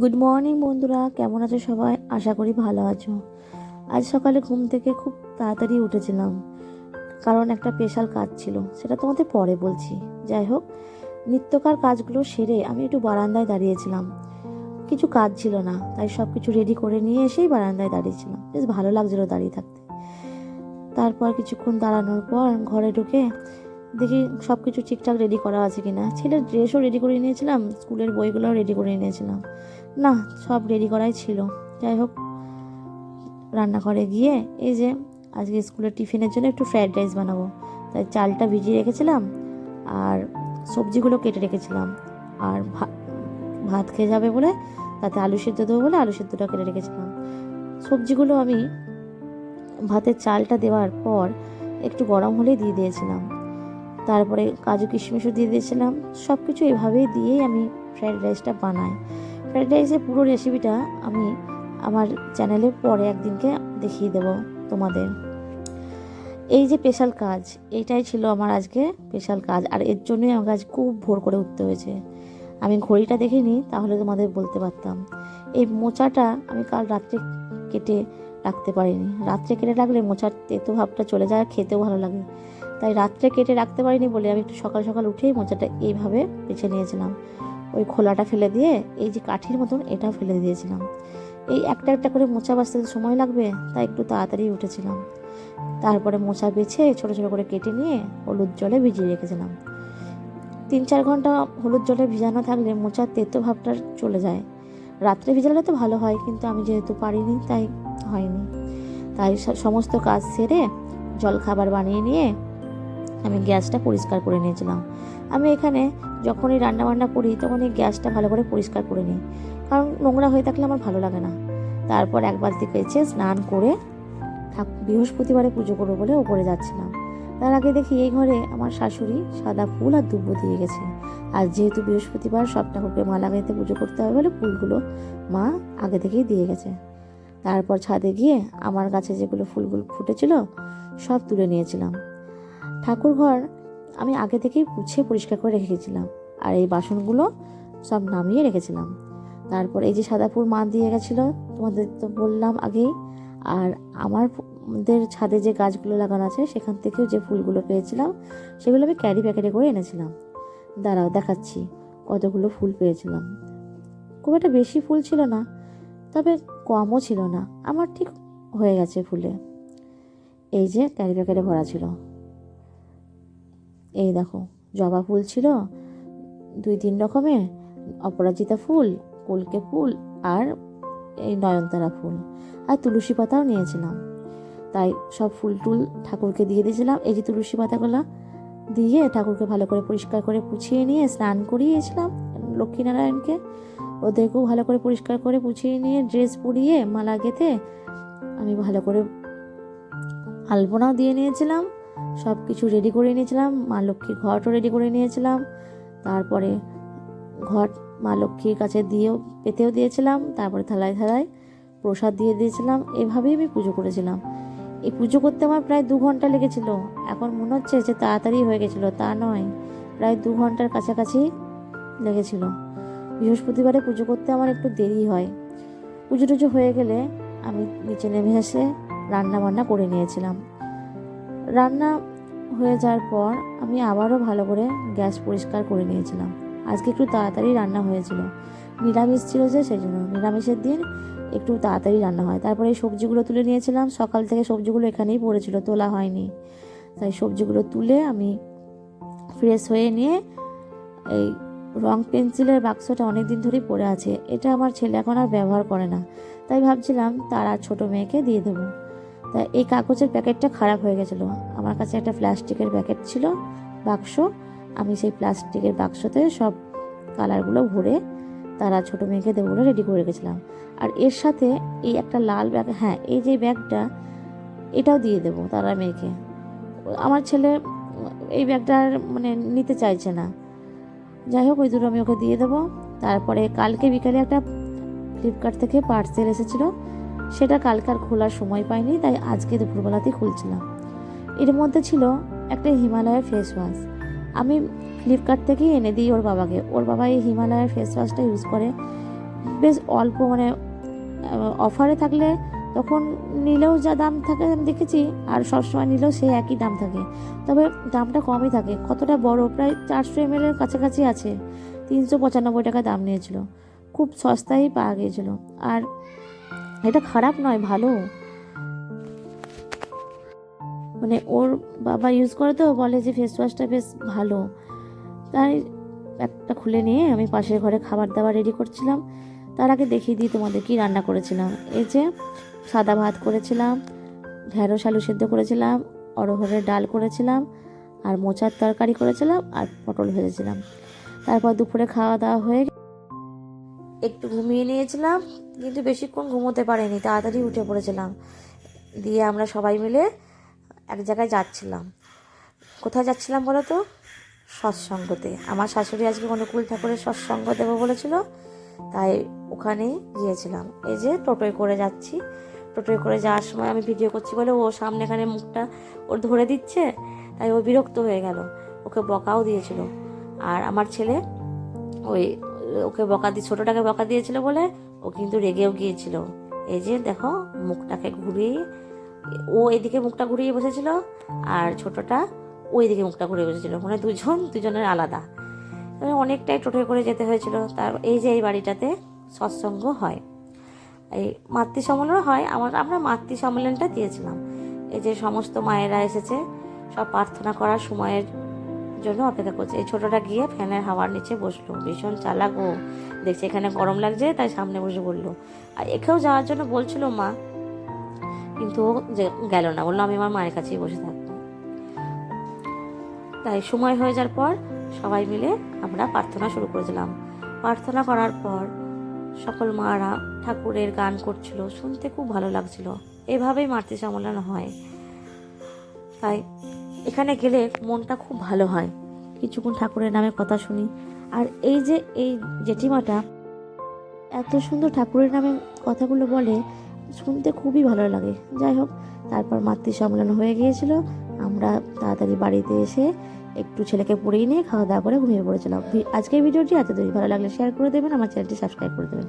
Good morning বন্ধুরা। কেমন আছো সবাই? আশা করি ভালো আছো। আজ সকালে ঘুম থেকে খুব তাড়াতাড়ি উঠেছিলাম। কারণ একটা স্পেশাল কাজ ছিল, সেটা তোমাদের পরে বলছি। যাই হোক, নিত্যকার কাজগুলো সেরে আমি একটু বারান্দায় দাঁড়িয়েছিলাম। কিছু কাজ ছিল না, তাই সব কিছু রেডি করে নিয়ে এসেই বারান্দায় দাঁড়িয়েছিলাম। বেশ ভালো লাগছিল দাঁড়িয়ে থাকতে। তারপর কিছুক্ষণ দাঁড়ানোর পর ঘরে ঢুকে দেখি সব কিছু ঠিকঠাক রেডি করা আছে কিনা। ছেলের ড্রেসও রেডি করে নিয়েছিলাম, স্কুলের বইগুলোও রেডি করে নিয়েছিলাম। না, সব রেডি করাই ছিল। যাই হোক, রান্নাঘরে গিয়ে এই যে আজকে স্কুলের টিফিনের জন্য একটু ফ্রায়েড রাইস বানাবো। তাই চালটা ভিজিয়ে রেখেছিলাম আর সবজিগুলো কেটে রেখেছিলাম। আর ভাত খেয়ে যাবে বলে তাতে আলু সেদ্ধ দেবো বলে আলু সেদ্ধটা কেটে রেখেছিলাম। সবজিগুলো আমি ভাতের চালটা দেওয়ার পর একটু গরম হলে দিয়ে দিয়েছিলাম। তারপরে কাজু কিশমিশও দিয়ে দিয়েছিলাম। সব কিছু এভাবেই দিয়েই আমি ফ্রায়েড রাইসটা বানাই। ফ্রাইড রাইসের পুরো রেসিপিটা আমি আমার চ্যানেলে পরে একদিনকে দেখিয়ে দেব তোমাদের। এই যে স্পেশাল কাজ, এইটাই ছিল আমার আজকে স্পেশাল কাজ। আর এর জন্যই আমাকে আজ খুব ভোর করে উঠতে হয়েছে। আমি ঘড়িটা দেখিনি, তাহলে তোমাদের বলতে পারতাম। এই মোচাটা আমি কাল রাত্রে কেটে রাখতে পারিনি। রাত্রে কেটে রাখলে মোচার তেতো ভাবটা চলে যায় খেতেও ভালো লাগে। তাই রাত্রে কেটে রাখতে পারিনি বলে আমি একটু সকাল সকাল উঠেই মোচাটা এইভাবে বেছে নিয়েছিলাম। খোলাটা ফেলে দিয়ে এই যে কাঠির মতন এটা ফেলে দিয়েছিলাম। এই একটা একটা করে মোচা বাঁচতে সময় লাগবে, তাই একটু তাড়াতাড়ি উঠেছিলাম। তারপরে মোচা বেছে ছোট ছোট করে কেটে নিয়ে হলুদ জলে ভিজিয়ে রেখেছিলাম। তিন চার ঘণ্টা হলুদ জলে ভিজানো থাকলে মোচার তেতো ভাবটা চলে যায়। রাত্রে ভিজালে তো ভালো হয়, কিন্তু আমি যেহেতু পারিনি, তাই হয়নি। তাই সমস্ত কাজ সেরে জল খাবার বানিয়ে নিয়ে আমি গ্যাসটা পরিষ্কার করে নিয়েছিলাম। আমি এখানে যখনই রান্না বান্না করি, তখন এই গ্যাসটা ভালো করে পরিষ্কার করে নিই। কারণ নোংরা হয়ে থাকলে আমার ভালো লাগে না। তারপর একবার থেকে এসে স্নান করে বৃহস্পতিবারে পুজো করব বলে ওপরে যাচ্ছিলাম। তার আগে দেখি এই ঘরে আমার শাশুড়ি সাদা ফুল আর দুব্বো দিয়ে গেছে। আর যেহেতু বৃহস্পতিবার, সব ঠাকুরকে মালা গাইতে পুজো করতে হবে বলে ফুলগুলো মা আগে থেকেই দিয়ে গেছে। তারপর ছাদে গিয়ে আমার গাছে যেগুলো ফুলগুলো ফুটেছিল, সব তুলে নিয়েছিলাম। ঠাকুর ঘর আমি আগে থেকেই গুছিয়ে পরিষ্কার করে রেখেছিলাম আর এই বাসনগুলো সব নামিয়ে রেখেছিলাম। তারপর এই যে সাদা ফুল মা দিয়ে গেছিল, তোমাদের তো বললাম আগেই, আর আমার আমাদের ছাদে যে গাছগুলো লাগানো আছে, সেখান থেকেও যে ফুলগুলো পেয়েছিলাম, সেগুলো আমি ক্যারি প্যাকেটে করে এনেছিলাম। দাঁড়াও, দেখাচ্ছি কতগুলো ফুল পেয়েছিলাম। খুব একটা বেশি ফুল ছিল না, তবে কমও ছিল না। আমার ঠিক হয়ে গেছে ফুলে। এই যে ক্যারি প্যাকেটে ভরা ছিল। এই দেখো, জবা ফুল ছিল, দুই তিন রকমের, অপরাজিতা ফুল, কলকে ফুল আর এই নয়নতারা ফুল। আর তুলসী পাতাও নিয়েছিলাম। তাই সব ফুল টুল ঠাকুরকে দিয়ে দিয়েছিলাম। এই যে তুলসী পাতাগুলো দিয়ে ঠাকুরকে ভালো করে পরিষ্কার করে পুছিয়ে নিয়ে স্নান করিয়েছিলাম লক্ষ্মীনারায়ণকে। ওদেরকেও ভালো করে পরিষ্কার করে পুছিয়ে নিয়ে ড্রেস পরিয়ে মালা গেঁথে আমি ভালো করে আলপনাও দিয়ে নিয়েছিলাম। সব কিছু রেডি করে নিয়েছিলাম মা লক্ষ্মীর ঘরটাও রেডি করে নিয়েছিলাম। তারপরে ঘর মা লক্ষ্মীর কাছে দিয়েও, পেতেও দিয়েছিলাম, তারপরে থালায় থালায় প্রসাদ দিয়ে দিয়েছিলাম। এভাবেই আমি পুজো করেছিলাম। এই পুজো করতে আমার প্রায় দু ঘণ্টা লেগেছিল। এখন মনে হচ্ছে যে তাড়াতাড়ি হয়ে গেছিল, তা নয়। প্রায় দু ঘণ্টার কাছাকাছি লেগেছিল। বৃহস্পতিবারে পুজো করতে আমার একটু দেরি হয়। পুজো টুজো হয়ে গেলে আমি নিচে নেমে এসে রান্না বান্না করে নিয়েছিলাম। রান্না হয়ে যাওয়ার পর আমি আবারও ভালো করে গ্যাস পরিষ্কার করে নিয়েছিলাম। আজকে একটু তাড়াতাড়ি রান্না হয়েছিল। নিরামিষ ছিল যে সেই জন্য নিরামিষের দিন একটু তাড়াতাড়ি রান্না হয়। তারপরে এই সবজিগুলো তুলে নিয়েছিলাম। সকাল থেকে সবজিগুলো এখানেই পড়েছিল, তোলা হয়নি। তাই সবজিগুলো তুলে আমি ফ্রেশ হয়ে নিয়ে এই রং পেন্সিলের বাক্সটা অনেক দিন ধরেই পড়ে আছে। এটা আমার ছেলে এখন আর ব্যবহার করে না। তাই ভাবছিলাম তার আর ছোটো মেয়েকে দিয়ে দেবো। তাই এই কাগজের প্যাকেটটা খারাপ হয়ে গেছিল। আমার কাছে একটা প্লাস্টিকের প্যাকেট ছিল, বাক্স। আমি সেই প্লাস্টিকের বাক্সতে সব কালারগুলো ভরে তারা ছোটো মেয়েকে দেবো বলে রেডি করে রেখেছিলাম। আর এর সাথে এই একটা লাল ব্যাগ হ্যাঁ এই যে ব্যাগটা এটাও দিয়ে দেবো তারা মেয়েকে। আমার ছেলে এই ব্যাগটা মানে নিতে চাইছে না। যাই হোক, ওই দুটো আমি ওকে দিয়ে দেবো। তারপরে কালকে বিকালে একটা ফ্লিপকার্ট থেকে পার্সেল এসেছিল। সেটা কালকে আর খোলার সময় পাইনি, তাই আজকে দুপুরবেলাতেই খুলছিলাম। এর মধ্যে ছিল একটা হিমালয়ের ফেস ওয়াশ আমি ফ্লিপকার্ট থেকেই এনে দিই ওর বাবাকে। ওর বাবা এই হিমালয়ের ফেস ওয়াশটা ইউজ করে বেশ অল্প মানে অফারে থাকলে তখন নিলেও যা দাম থাকে আমি দেখেছি, আর সবসময় নিলেও সে একই দাম থাকে। তবে দামটা কমই থাকে। কতটা বড়? প্রায় চারশো এম এর কাছাকাছি আছে। তিনশো পঁচানব্বই টাকা দাম নিয়েছিল। খুব সস্তায় পাওয়া গিয়েছিল। আর এটা খারাপ নয়, ভালো। মানে ওর বাবা ইউজ করে তো, বলে যে ফেস ওয়াশটা বেশ ভালো। তাই একটা খুলে নিয়ে আমি পাশের ঘরে খাবার দাবার রেডি করছিলাম। তার আগে দেখিয়ে দিই তোমাদের কি রান্না করেছিলাম। এই যে সাদা ভাত করেছিলাম, ঢেঁড়স আলু সেদ্ধ করেছিলাম অরহরের ডাল করেছিলাম, আর মোচার তরকারি করেছিলাম, আর পটল ভেজেছিলাম। তারপর দুপুরে খাওয়া দাওয়া হয়ে একটু ঘুমিয়ে নিয়েছিলাম, কিন্তু বেশিক্ষণ ঘুমোতে পারিনি, তাড়াতাড়ি উঠে পড়েছিলাম। দিয়ে আমরা সবাই মিলে এক জায়গায় যাচ্ছিলাম। কোথায় যাচ্ছিলাম বলো তো? সৎসঙ্গতে। আমার শাশুড়ি আজকে অনুকূল ঠাকুরের সৎসঙ্গ দেবো বলেছিল, তাই ওখানে গিয়েছিলাম। এই যে টোটোয় করে যাচ্ছি। টোটোয় করে যাওয়ার সময় আমি ভিডিও করছি বলে, ও সামনে এখানে মুখটা ওর ধরে দিচ্ছে, তাই ও বিরক্ত হয়ে গেল। ওকে বকাও দিয়েছিল। আর আমার ছেলে ওই ওকে বকা দিয়ে ছোটোটাকে বকা দিয়েছিল বলে ও কিন্তু রেগেও গিয়েছিল। এই যে দেখো, মুখটাকে ঘুরিয়ে, ও এদিকে মুখটা ঘুরিয়ে বসেছিল আর ছোটটা ওই দিকে মুখটা ঘুরিয়ে বসেছিল। মানে দুজন, দুজনের আলাদা। তবে অনেকটাই টোটোয় করে যেতে হয়েছিল। তার, এই যে এই বাড়িটাতে সৎসঙ্গ হয়। এই মাতৃ সম্মেলন হয়, আমার, আমরা মাতৃ সম্মেলনটা দিয়েছিলাম। এই যে সমস্ত মায়েরা এসেছে, সব প্রার্থনা করার সময়ের জন্য অপেক্ষা করছে। এই ছোটটা গিয়ে ফ্যানের হাওয়ার নিচে বসল। ভীষণ চালাক ও। দেখছে এখানে গরম লাগছে, তাই সামনে বসে বলল। আর একেও যাওয়ার জন্য বলছিল মা, কিন্তু ও গেল না। বলল, আমি আমার মায়ের কাছেই বসে থাকব। তাই সময় হয়ে যাওয়ার পর সবাই মিলে আমরা প্রার্থনা শুরু করেছিলাম। প্রার্থনা করার পর সকল মারা ঠাকুরের গান করছিল, শুনতে খুব ভালো লাগছিল। এভাবেই মাতৃ সম্মেলন হয়। তাই এখানে গেলে মনটা খুব ভালো হয়। কিছুক্ষণ ঠাকুরের নামে কথা শুনি। আর এই যে, এই জেঠিমাটা এত সুন্দর ঠাকুরের নামে কথাগুলো বলে, শুনতে খুবই ভালো লাগে। যাই হোক, তারপর মাতৃ সম্মেলন হয়ে গিয়েছিল। আমরা তাড়াতাড়ি বাড়িতে এসে একটু ছেলেকে পড়িয়ে নিয়ে খাওয়া দাওয়া করে ঘুমিয়ে পড়েছিলাম। আজকের ভিডিওটি এত ভালো লাগলে শেয়ার করে দেবেন, আমার চ্যানেলটি সাবস্ক্রাইব করে দেবেন।